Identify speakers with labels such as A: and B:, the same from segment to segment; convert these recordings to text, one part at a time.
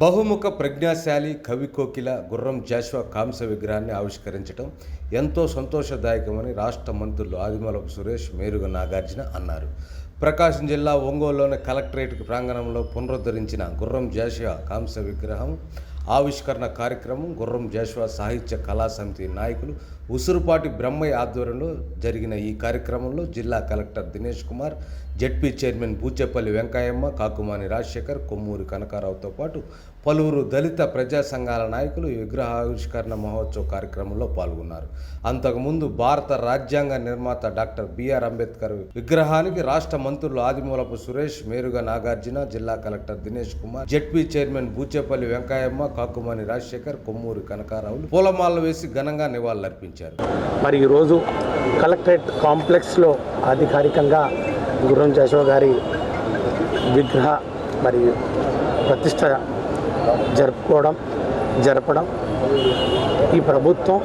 A: బహుముఖ ప్రజ్ఞాశాలి కవి కోకిల గుర్రం జాషువా కాంస్య విగ్రహాన్ని ఆవిష్కరించడం ఎంతో సంతోషదాయకమని రాష్ట్ర మంత్రులు ఆదిమూలపు సురేష్ మేరుగ నాగార్జున అన్నారు. ప్రకాశం జిల్లా ఒంగోలులోని కలెక్టరేట్ ప్రాంగణంలో పునరుద్ధరించిన గుర్రం జాషువా కాంస విగ్రహం ఆవిష్కరణ కార్యక్రమం గుర్రం జాషువా సాహిత్య కళా సమితి నాయకులు ఉసురుపాటి బ్రహ్మయ్య ఆధ్వర్యంలో జరిగిన ఈ కార్యక్రమంలో జిల్లా collector Dinesh Kumar ZP chairman Buchepalli Venkayamma Kakumani Rajasekhar Kommuri కనకారావుతో పాటు పలువురు దళిత ప్రజా సంఘాల నాయకులు విగ్రహావిష్కరణ మహోత్సవ కార్యక్రమంలో పాల్గొన్నారు. అంతకుముందు భారత రాజ్యాంగ నిర్మాత డాక్టర్ బిఆర్ అంబేద్కర్ విగ్రహానికి రాష్ట్ర మంత్రులు ఆదిమూలపు సురేష్ మేరుగా నాగార్జున జిల్లా collector Dinesh Kumar ZP chairman Buchepalli Venkayamma Kakumani Rajasekhar Kommuri కనకారావులు పూలమాలలు వేసి ఘనంగా నివాళులర్పించారు.
B: మరి ఈరోజు కలెక్టరేట్ కాంప్లెక్స్లో అధికారికంగా గుర్రం జాషువా గారి విగ్రహ మరి ప్రతిష్ట జరుపుకోవడం జరపడం ఈ ప్రభుత్వం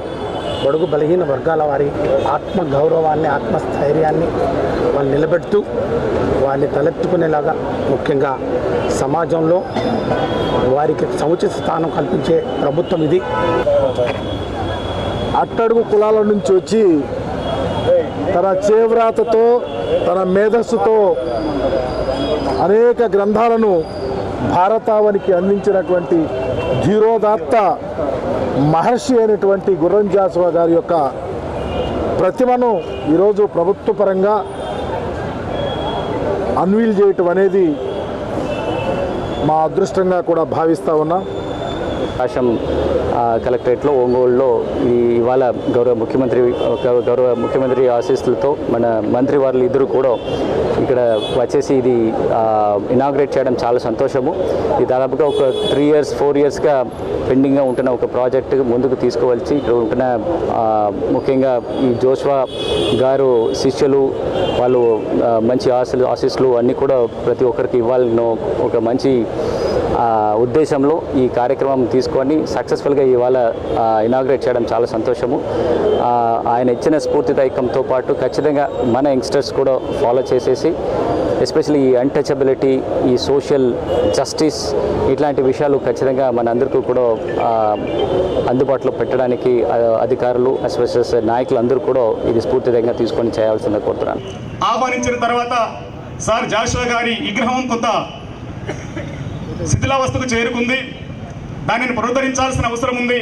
B: బడుగు బలహీన వర్గాల వారి ఆత్మ గౌరవాన్ని ఆత్మస్థైర్యాన్ని వాళ్ళు నిలబెడుతూ వారిని తలెత్తుకునేలాగా ముఖ్యంగా సమాజంలో వారికి సముచిత స్థానం కల్పించే ప్రభుత్వం ఇది.
C: అట్టడుగు కులాల నుంచి వచ్చి తన చేవ్రాతతో తన మేధస్సుతో అనేక గ్రంథాలను భారతావనికి అందించినటువంటి ధీరోదాత్త మహర్షి అయినటువంటి గుర్రం జాసువా గారి యొక్క ప్రతిమను ఈరోజు ప్రభుత్వ పరంగా అన్వీల్ చేయటం అనేది మా అదృష్టంగా కూడా భావిస్తూ ఉన్నాం.
D: ప్రకాశం కలెక్టరేట్లో ఒంగోలులో ఈ ఇవాళ గౌరవ ముఖ్యమంత్రి గౌరవ ముఖ్యమంత్రి ఆశీస్సులతో మన మంత్రి వారు ఇద్దరు కూడా ఇక్కడ వచ్చేసి ఇది ఇనాగ్రేట్ చేయడం చాలా సంతోషము. ఇది దాదాపుగా ఒక త్రీ ఇయర్స్ ఫోర్ ఇయర్స్గా పెండింగ్గా ఉంటున్న ఒక ప్రాజెక్ట్ ముందుకు తీసుకోవాల్సి ఇక్కడ ఉంటున్న ముఖ్యంగా ఈ జోష్వా గారు శిష్యులు వాళ్ళు మంచి ఆశలు ఆశీస్సులు అన్నీ కూడా ప్రతి ఒక్కరికి ఇవ్వాలనో ఒక మంచి ఉద్దేశంలో ఈ కార్యక్రమం తీసుకొని సక్సెస్ఫుల్గా ఇవాళ ఇనాగ్రేట్ చేయడం చాలా సంతోషము. ఆయన ఇచ్చిన స్ఫూర్తిదాయకంతో పాటు ఖచ్చితంగా మన యంగ్స్టర్స్ కూడా ఫాలో చేసేసి ఎస్పెషల్లీ ఈ అన్టచబిలిటీ ఈ సోషల్ జస్టిస్ ఇట్లాంటి విషయాలు ఖచ్చితంగా మన అందరికీ కూడా అందుబాటులో పెట్టడానికి అధికారులు ఎస్పెషల్ నాయకులు అందరూ కూడా ఇది స్ఫూర్తిదాయంగా తీసుకొని చేయాల్సిందిగా కోరుతున్నాను.
E: ఆహ్వానించిన తర్వాత సార్ జాషువా గారి విగ్రహం కొంత శిథిలావస్థకు చేరుకుంది. దానిని పునరుద్ధరించాల్సిన అవసరం ఉంది.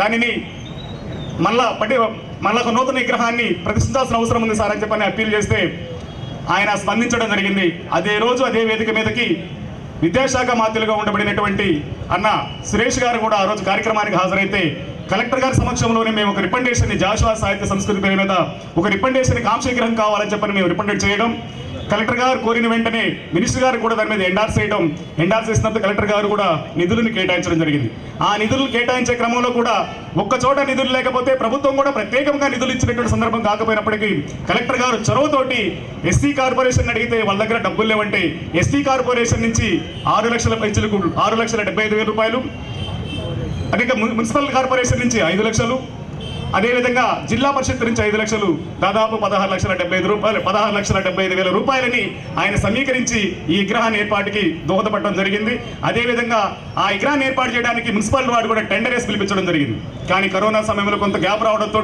E: దానిని మళ్ళా పట్టి మళ్ళా ఒక నూతన విగ్రహాన్ని ప్రతిష్ఠించాల్సిన అవసరం ఉంది సార్ అని చెప్పని అప్పీల్ చేస్తే ఆయన స్పందించడం జరిగింది. అదే రోజు అదే వేదిక మీదకి విద్యాశాఖ మాత్రులుగా ఉండబడినటువంటి అన్న సురేష్ గారు కూడా ఆ రోజు కార్యక్రమానికి హాజరైతే కలెక్టర్ గారి సమక్షంలోనే మేము ఒక రికండేషన్ జాషువా సాహిత్య సంస్కృతి పేరు మీద ఒక రికండేషన్ కాంక్ష విగ్రహం కావాలని చెప్పని మేము రికండేట్ చేయడం కలెక్టర్ గారు కోరిన వెంటనే మినిస్టర్ గారు కూడా దాని మీద ఎండార్స్ చేయడం ఎండార్స్ చేసినప్పుడు కలెక్టర్ గారు కూడా నిధులను కేటాయించడం జరిగింది. ఆ నిధులు కేటాయించే క్రమంలో కూడా ఒక్క చోట నిధులు లేకపోతే ప్రభుత్వం కూడా ప్రత్యేకంగా నిధులు ఇచ్చినటువంటి సందర్భం కాకపోయినప్పటికీ కలెక్టర్ గారు చొరవతోటి ఎస్సీ కార్పొరేషన్ అడిగితే వాళ్ళ దగ్గర డబ్బులు లేవంటే ఎస్సీ కార్పొరేషన్ నుంచి ఆరు లక్షల పైచలకు ఆరు లక్షల డెబ్బై ఐదు వేల రూపాయలు అదే మున్సిపల్ కార్పొరేషన్ నుంచి ఐదు లక్షలు అదేవిధంగా జిల్లా పరిషత్ నుంచి ఐదు లక్షలు దాదాపు పదహారు లక్షల డెబ్బై ఐదు రూపాయలు పదహారు లక్షల డెబ్బై ఐదు వేల రూపాయలని ఆయన సమీకరించి ఈ విగ్రహాన్ని ఏర్పాటుకి దోహదపడడం జరిగింది. అదేవిధంగా ఆ విగ్రహాన్ని ఏర్పాటు చేయడానికి మున్సిపల్ వార్డు కూడా టెండర్ వేసి పిలిపించడం జరిగింది. కానీ కరోనా సమయంలో కొంత గ్యాప్ రావడంతో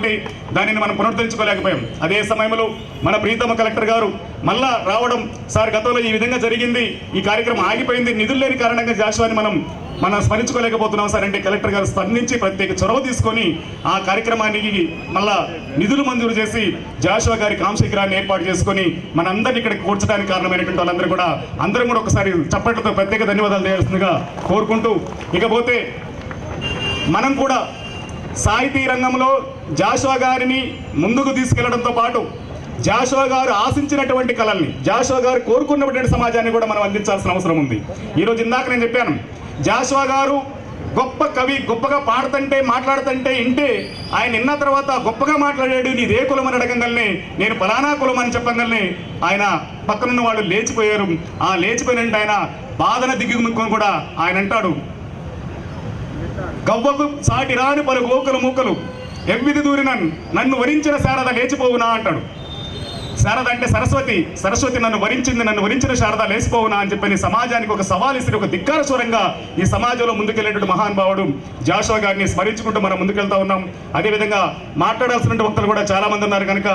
E: దానిని మనం పునరుద్ధరించుకోలేకపోయాం. అదే సమయంలో మన ప్రీతమ కలెక్టర్ గారు మళ్ళా రావడం సార్ గతంలో ఈ విధంగా జరిగింది. ఈ కార్యక్రమం ఆగిపోయింది. నిధులు లేని కారణంగా జాషువాని మనం మనం స్మరించుకోలేకపోతున్నాం సార్. అంటే కలెక్టర్ గారు స్పందించి ప్రత్యేక చొరవ తీసుకొని ఆ కార్యక్రమానికి మళ్ళా నిధులు మంజూరు చేసి జాషువా గారి కాంశిఖరాన్ని ఏర్పాటు చేసుకొని మనందరినీ ఇక్కడ కూర్చడానికి కారణమైనటువంటి వాళ్ళందరూ కూడా అందరం కూడా ఒకసారి చప్పట్లతో ప్రత్యేక ధన్యవాదాలు చేయాల్సిందిగా కోరుకుంటూ ఇకపోతే మనం కూడా సాహితీ రంగంలో జాషువా గారిని ముందుకు తీసుకెళ్ళడంతో పాటు జాషువా గారు ఆశించినటువంటి కళల్ని జాషువా గారు కోరుకున్నటువంటి సమాజాన్ని కూడా మనం అందించాల్సిన అవసరం ఉంది. ఈరోజు ఇందాక నేను చెప్పాను జాస్వా గారు గొప్ప కవి గొప్పగా పాడుతుంటే మాట్లాడుతుంటే ఇంటే ఆయన విన్న తర్వాత గొప్పగా మాట్లాడాడు. నీదే కులం అని అడగంగానే నేను ఫలానా కులం అని చెప్పగలనే ఆయన పక్కనున్న వాళ్ళు లేచిపోయారు. ఆ లేచిపోయినంటే ఆయన బాధన దిగుముక్కుని కూడా ఆయన అంటాడు. గవ్వకు సాటి రాని పలు గోకులు మూకలు ఎవ్విది దూరిన నన్ను వరించిన శారద లేచిపోవునా అంటాడు. శారద అంటే సరస్వతి. సరస్వతి నన్ను వరించింది నన్ను వరించిన శారద లేసిపోవునా అని చెప్పని సమాజానికి ఒక సవాల్ ఇస్తే ఒక ధిక్కార స్వరంగా ఈ సమాజంలో ముందుకెళ్ళేటువంటి మహానుభావుడు జాషో గారిని స్మరించుకుంటూ మనం ముందుకెళ్తా ఉన్నాం. అదేవిధంగా మాట్లాడాల్సిన వక్తలు కూడా చాలా మంది ఉన్నారు కనుక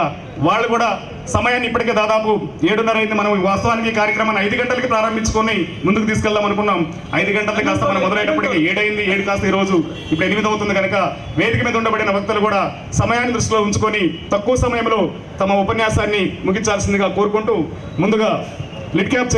E: వాళ్ళు కూడా సమయాన్ని ఇప్పటికే దాదాపు ఏడున్నర అయింది. మనం వాస్తవానికి కార్యక్రమాన్ని ఐదు గంటలకి ప్రారంభించుకొని ముందుకు తీసుకెళ్దాం అనుకున్నాం. ఐదు గంటలకి కాస్త మనం మొదలైనప్పటికీ ఏడైంది ఏడు కాస్త ఈ రోజు. ఇప్పుడు ఎనిమిది అవుతుంది కనుక వేదిక మీద ఉండబడిన భక్తులు కూడా సమయాన్ని దృష్టిలో ఉంచుకొని తక్కువ సమయంలో తమ ఉపన్యాసాన్ని ముగించాల్సిందిగా కోరుకుంటూ ముందుగా లిట్ క్యాప్